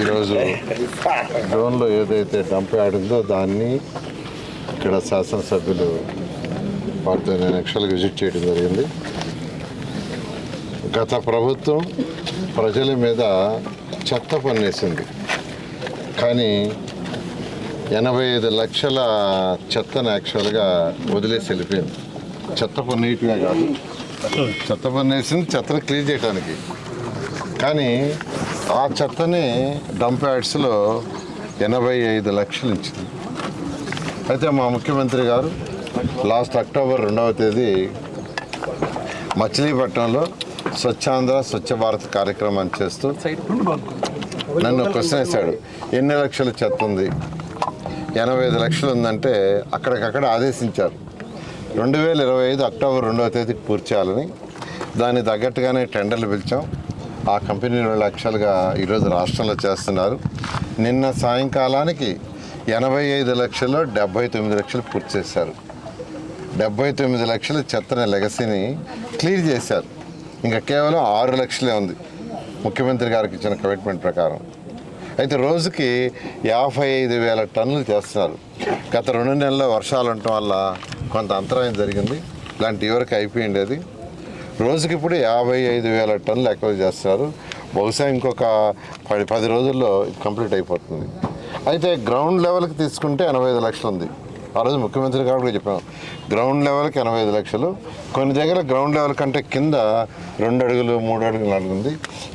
ఈరోజు డ్రోన్లో ఏదైతే డంప్ ఉందో దాన్ని ఇక్కడ శాసనసభ్యులు వారితో నేను యాక్చువల్గా విజిట్ చేయడం జరిగింది. గత ప్రభుత్వం ప్రజల మీద చెత్త పన్నేసింది. కానీ ఎనభై ఐదు లక్షల చెత్తను యాక్చువల్గా వదిలేసి వెళ్ళిపోయింది. చెత్త పన్నేయటమే కాదు. చెత్త పన్నేసింది చెత్తను క్లీన్ చేయడానికి కానీ ఆ చెత్తని డంప్ యార్డ్స్లో ఎనభై ఐదు లక్షలు ఇచ్చింది. అయితే మా ముఖ్యమంత్రి గారు లాస్ట్ అక్టోబర్ రెండవ తేదీ మచిలీపట్నంలో స్వచ్ఛాంధ్ర స్వచ్ఛ భారత్ కార్యక్రమం చేస్తూ నన్ను క్వశ్చన్ వేశాడు ఎన్ని లక్షల చెత్త ఉంది? ఎనభై ఐదు లక్షలు ఉందంటే అక్కడికక్కడ ఆదేశించారు. రెండు వేల ఇరవై ఐదు అక్టోబర్ రెండవ తేదీకి పూర్తి చేయాలని దానికి తగ్గట్టుగానే టెండర్లు పిలిచాం. ఆ కంపెనీ రెండు లక్షలుగా ఈరోజు రాష్ట్రంలో చేస్తున్నారు. నిన్న సాయంకాలానికి ఎనభై ఐదు లక్షల్లో డెబ్బై తొమ్మిది లక్షలు పూర్తి చేశారు. డెబ్బై తొమ్మిది లక్షల చెత్తని లెగసీని క్లియర్ చేశారు. ఇంకా కేవలం ఆరు లక్షలే ఉంది ముఖ్యమంత్రి గారికి ఇచ్చిన కమిట్మెంట్ ప్రకారం. అయితే రోజుకి యాభై ఐదు వేల టన్నులు చేస్తున్నారు. గత రెండు నెలల వర్షాలు ఉండటం వల్ల కొంత అంతరాయం జరిగింది. ఇలాంటి ఎవరికి అయిపోయింది అది రోజుకి ఇప్పుడు యాభై ఐదు వేల టన్నులు ఎక్కువ చేస్తారు బహుశా ఇంకొక పది పది రోజుల్లో కంప్లీట్ అయిపోతుంది. అయితే గ్రౌండ్ లెవెల్కి తీసుకుంటే ఎనభై ఐదు లక్షలు ఉంది. ఆ రోజు ముఖ్యమంత్రి గారు కూడా చెప్పాం గ్రౌండ్ లెవెల్కి ఎనభై ఐదు లక్షలు. కొన్ని దగ్గర గ్రౌండ్ లెవెల్ కంటే కింద రెండు అడుగులు మూడు అడుగులు నడుగుంది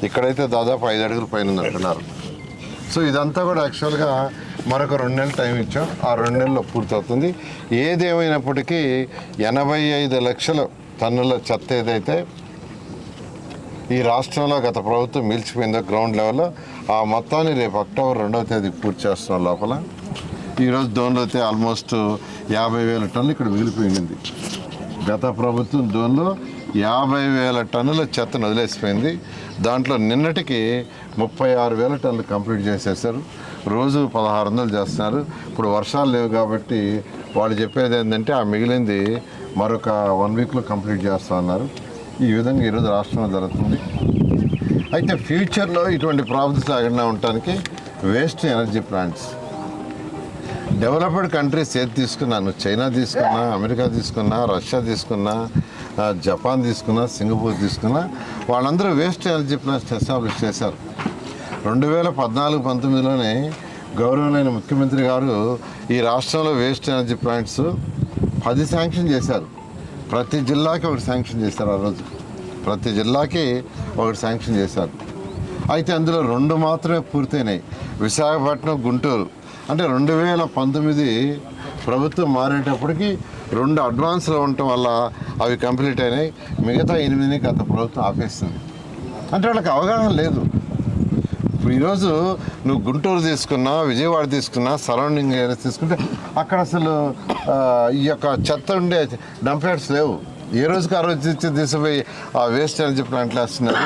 ఇక్కడైతే దాదాపు ఐదు అడుగులు పైన అంటున్నారు. సో ఇదంతా కూడా యాక్చువల్గా మరొక రెండు నెలలు టైం ఇచ్చాం. ఆ రెండు నెలల్లో పూర్తవుతుంది. ఏదేమైనప్పటికీ ఎనభై ఐదు లక్షలు టన్నుల చెత్త ఏదైతే ఈ రాష్ట్రంలో గత ప్రభుత్వం మిల్చిపోయిందో గ్రౌండ్ లెవెల్లో ఆ మొత్తాన్ని రేపు అక్టోబర్ రెండవ తేదీ పూర్తి చేస్తున్నాం లోపల. ఈరోజు దోన్లో అయితే ఆల్మోస్ట్ యాభై వేల టన్నులు ఇక్కడ మిగిలిపోయింది. గత ప్రభుత్వం దోన్లో యాభై వేల టన్నుల చెత్తను వదిలేసిపోయింది. దాంట్లో నిన్నటికి ముప్పై ఆరు వేల టన్నులు కంప్లీట్ చేసేసారు. రోజు పదహారు వందలు చేస్తున్నారు. ఇప్పుడు వర్షాలు లేవు కాబట్టి వాళ్ళు చెప్పేది ఏంటంటే ఆ మిగిలింది మరొక వన్ వీక్లో కంప్లీట్ చేస్తా అన్నారు. ఈ విధంగా ఈరోజు రాష్ట్రంలో జరుగుతుంది. అయితే ఫ్యూచర్లో ఇటువంటి ప్రాబ్లమ్స్ లేకుండా ఉండటానికి waste energy plants developed countries ఏది తీసుకున్నా నువ్వు చైనా తీసుకున్నా అమెరికా తీసుకున్నా రష్యా తీసుకున్నా జపాన్ తీసుకున్నా సింగపూర్ తీసుకున్నా వాళ్ళందరూ వేస్ట్ ఎనర్జీ ప్లాంట్స్ ఎస్టాబ్లిష్ చేశారు. రెండు వేల పద్నాలుగు పంతొమ్మిదిలోనే గౌరవమైన ముఖ్యమంత్రి గారు ఈ రాష్ట్రంలో వేస్ట్ ఎనర్జీ ప్లాంట్స్ పది శాంక్షన్ చేశారు. ప్రతి జిల్లాకి ఒకటి శాంక్షన్ చేశారు ఆ రోజు. ప్రతి జిల్లాకి ఒకటి శాంక్షన్ చేశారు. అయితే అందులో రెండు మాత్రమే పూర్తయినాయి. విశాఖపట్నం గుంటూరు. అంటే రెండు వేల పంతొమ్మిది ప్రభుత్వం మారేటప్పటికి రెండు అడ్వాన్స్లు ఉండటం వల్ల అవి కంప్లీట్ అయినాయి. మిగతా ఎనిమిదిని గత ప్రభుత్వం ఆపేస్తుంది అంటే వాళ్ళకి అవగాహన లేదు. ఇప్పుడు ఈరోజు నువ్వు గుంటూరు తీసుకున్నా విజయవాడ తీసుకున్నా సరౌండింగ్ ఏరియాస్ తీసుకుంటే అక్కడ అసలు ఈ యొక్క చెత్త ఉండే డంప్ యార్డ్స్ లేవు. ఏ రోజుకి ఆ రోజు ఇచ్చి తీసుకుపోయి ఆ వేస్ట్ ఎనర్జీ ప్లాంట్లు వేస్తున్నారు.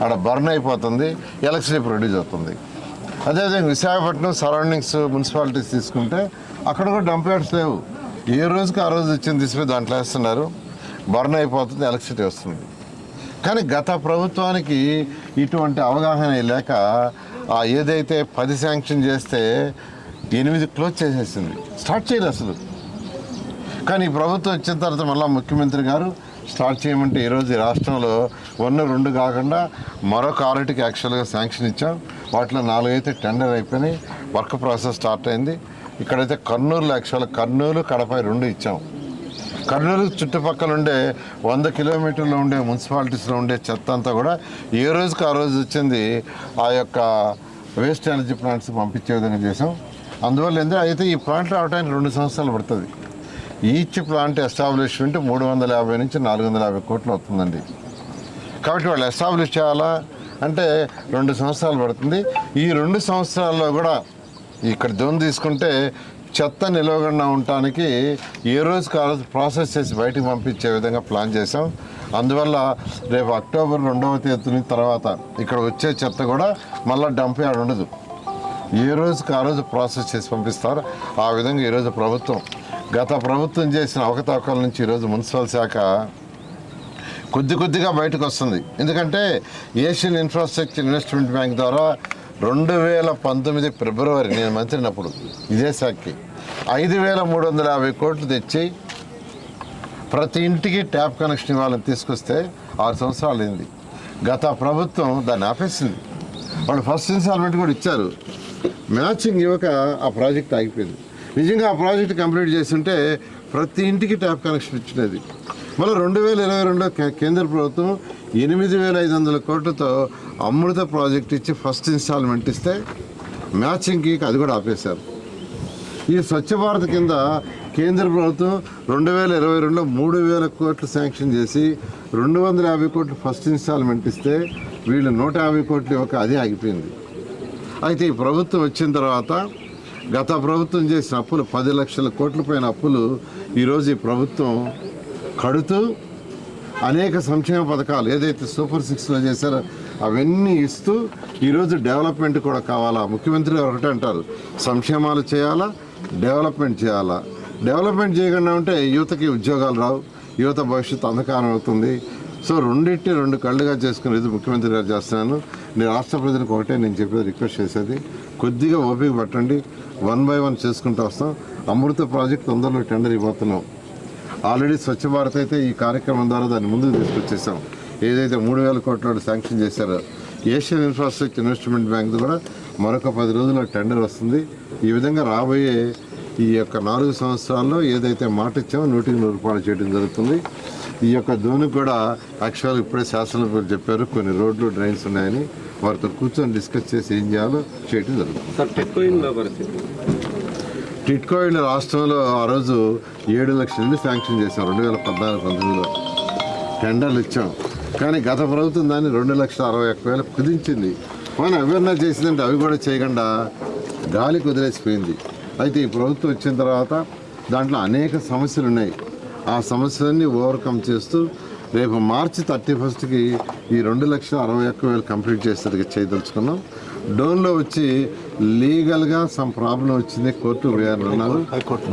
అక్కడ బర్న్ అయిపోతుంది ఎలక్ట్రిసిటీ ప్రొడ్యూస్ అవుతుంది. అదేవిధంగా విశాఖపట్నం సరౌండింగ్స్ మున్సిపాలిటీస్ తీసుకుంటే అక్కడ కూడా డంప్ యార్డ్స్ లేవు. ఏ రోజుకి ఆ రోజు వచ్చింది తీసిపోయి దాంట్లో వేస్తున్నారు. బర్న్ అయిపోతుంది ఎలక్ట్రిసిటీ వస్తుంది. కానీ గత ప్రభుత్వానికి ఇటువంటి అవగాహన లేక ఆ ఏదైతే పది శాంక్షన్ చేస్తే ఎనిమిది క్లోజ్ చేసేసింది. స్టార్ట్ చేయలేదు అసలు. కానీ ఈ ప్రభుత్వం వచ్చిన తర్వాత మళ్ళీ ముఖ్యమంత్రి గారు స్టార్ట్ చేయమంటే ఈరోజు రాష్ట్రంలో వన్ రెండు కాకుండా మరొక ఆరుటికి యాక్చువల్గా శాంక్షన్ ఇచ్చాం. వాటిలో నాలుగైతే టెండర్ అయిపోయినాయి. వర్క్ ప్రాసెస్ స్టార్ట్ అయింది. ఇక్కడైతే కర్నూలు యాక్చువల్గా కర్నూలు కడప రెండు ఇచ్చాం. కర్నూలు చుట్టుపక్కల ఉండే వంద కిలోమీటర్లో ఉండే మున్సిపాలిటీస్లో ఉండే చెత్త అంతా కూడా ఏ రోజుకి ఆ రోజు వచ్చింది ఆ యొక్క వేస్ట్ ఎనర్జీ ప్లాంట్స్ పంపించే విధంగా చేసాం అందువల్ల ఏంటంటే అయితే ఈ ప్లాంట్ రావడానికి రెండు సంవత్సరాలు పడుతుంది. ఈచ్ ప్లాంట్ ఎస్టాబ్లిష్మెంట్ మూడు వందల యాభై నుంచి నాలుగు వందల యాభై కోట్లు అవుతుందండి కాబట్టి వాళ్ళు ఎస్టాబ్లిష్ చేయాలా అంటే రెండు సంవత్సరాలు పడుతుంది. ఈ రెండు సంవత్సరాల్లో కూడా ఇక్కడ జోన్ తీసుకుంటే చెత్త నిలవకుండా ఉండటానికి ఏ రోజు ఆ రోజు ప్రాసెస్ చేసి బయటకు పంపించే విధంగా ప్లాన్ చేసాం అందువల్ల రేపు అక్టోబర్ రెండవ తేదీ తర్వాత ఇక్కడ వచ్చే చెత్త కూడా మళ్ళీ డంప్ యార్డ్ ఉండదు. ఏ రోజుకి ఆ రోజు ప్రాసెస్ చేసి పంపిస్తారు. ఆ విధంగా ఈరోజు ప్రభుత్వం గత ప్రభుత్వం చేసిన అవకతవకల నుంచి ఈరోజు మున్సిపల్ శాఖ కొద్ది కొద్దిగా బయటకు వస్తుంది. ఎందుకంటే ఏషియన్ ఇన్ఫ్రాస్ట్రక్చర్ ఇన్వెస్ట్మెంట్ బ్యాంక్ ద్వారా రెండు వేల పంతొమ్మిది ఫిబ్రవరి నేను మంత్రినప్పుడు ఇదే శాఖకి ఐదు వేల మూడు వందల యాభై కోట్లు తెచ్చి ప్రతి ఇంటికి ట్యాప్ కనెక్షన్ ఇవ్వాలని తీసుకొస్తే ఆరు సంవత్సరాలు అయింది. గత ప్రభుత్వం దాన్ని ఆపేసింది. వాళ్ళు ఫస్ట్ ఇన్స్టాల్మెంట్ కూడా ఇచ్చారు. మ్యాచింగ్ ఇవ్వక ఆ ప్రాజెక్ట్ ఆగిపోయింది. నిజంగా ఆ ప్రాజెక్ట్ కంప్లీట్ చేస్తుంటే ప్రతి ఇంటికి ట్యాప్ కనెక్షన్ ఇచ్చినది మళ్ళీ రెండు వేల ఇరవై రెండులో కేంద్ర ప్రభుత్వం ఎనిమిది వేల ఐదు వందల కోట్లతో అమృత ప్రాజెక్ట్ ఇచ్చి ఫస్ట్ ఇన్స్టాల్మెంట్ ఇస్తే మ్యాచింగ్కి అది కూడా ఆపేశారు. ఈ స్వచ్ఛ భారత్ కింద కేంద్ర ప్రభుత్వం రెండు వేల ఇరవై రెండులో మూడు వేల కోట్లు శాంక్షన్ చేసి రెండు వందల యాభై కోట్లు ఫస్ట్ ఇన్స్టాల్మెంట్ ఇస్తే వీళ్ళు నూట యాభై కోట్లు ఇవ్వక అదే ఆగిపోయింది. అయితే ఈ ప్రభుత్వం వచ్చిన తర్వాత గత ప్రభుత్వం చేసిన అప్పులు పది లక్షల కోట్ల పైన అప్పులు ఈరోజు ఈ ప్రభుత్వం కడుతూ అనేక సంక్షేమ పథకాలు ఏదైతే సూపర్ సిక్స్లో చేశారో అవన్నీ ఇస్తూ ఈరోజు డెవలప్మెంట్ కూడా కావాలా? ముఖ్యమంత్రి గారు ఒకటే అంటారు సంక్షేమాలు చేయాలా డెవలప్మెంట్ చేయాలా? డెవలప్మెంట్ చేయకుండా ఉంటే యువతకి ఉద్యోగాలు రావు యువత భవిష్యత్తు అంధకారం అవుతుంది. సో రెండింటి రెండు కళ్ళుగా చేసుకుని ఇది ముఖ్యమంత్రి గారు చేస్తున్నాను. నేను రాష్ట్ర ప్రజలకు ఒకటే నేను చెప్పేది రిక్వెస్ట్ చేసేది కొద్దిగా ఓపిక పట్టండి. వన్ బై వన్ చేసుకుంటూ వస్తాం. అమృత ప్రాజెక్ట్ తొందరలో టెండర్ ఇవ్వబోతున్నాం. ఆల్రెడీ స్వచ్ఛ భారత్ అయితే ఈ కార్యక్రమం ద్వారా దాన్ని ముందుకు తీసుకొచ్చేసాం. ఏదైతే మూడు వేల కోట్ల శాంక్షన్ చేశారో ఏషియన్ ఇన్ఫ్రాస్ట్రక్చర్ ఇన్వెస్ట్మెంట్ బ్యాంక్ కూడా మరొక పది రోజుల టెండర్ వస్తుంది. ఈ విధంగా రాబోయే ఈ యొక్క నాలుగు సంవత్సరాల్లో ఏదైతే మాట ఇచ్చామో నూటికి నూరు రూపాయలు చేయడం జరుగుతుంది. ఈ యొక్క ధోని కూడా యాక్చువల్గా ఇప్పుడే శాసనసభ్యులు చెప్పారు కొన్ని రోడ్లు డ్రైన్స్ ఉన్నాయని వారితో కూర్చొని డిస్కస్ చేసి ఏం చేయాలో చేయడం జరుగుతుంది. టిట్కో ఇళ్ళ రాష్ట్రంలో ఆ రోజు ఏడు లక్షల శాంక్షన్ చేశాం. రెండు వేల పద్నాలుగు పంతొమ్మిదిలో టెండర్లు ఇచ్చాం. కానీ గత ప్రభుత్వం దాన్ని రెండు లక్షల అరవై ఒక్క వేలు కుదించింది. మనం అవేర్నెస్ చేసిందంటే అవి కూడా చేయకుండా గాలి కుదిరేసిపోయింది. అయితే ఈ ప్రభుత్వం వచ్చిన తర్వాత దాంట్లో అనేక సమస్యలు ఉన్నాయి. ఆ సమస్యలన్నీ ఓవర్కమ్ చేస్తూ రేపు మార్చి థర్టీ ఫస్ట్కి ఈ రెండు లక్షల అరవై ఒక్క వేలు కంప్లీట్ చేసేది చేయదలుచుకున్నాం. డోన్లో వచ్చి లీగల్గా సమ్ ప్రాబ్లం వచ్చింది. కోర్టు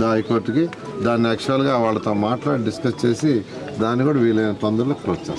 దా హైకోర్టుకి దాన్ని యాక్చువల్గా వాళ్ళతో మాట్లాడి డిస్కస్ చేసి దాన్ని కూడా వీలైన తొందరలో క్లోజ్ చేస్తాం.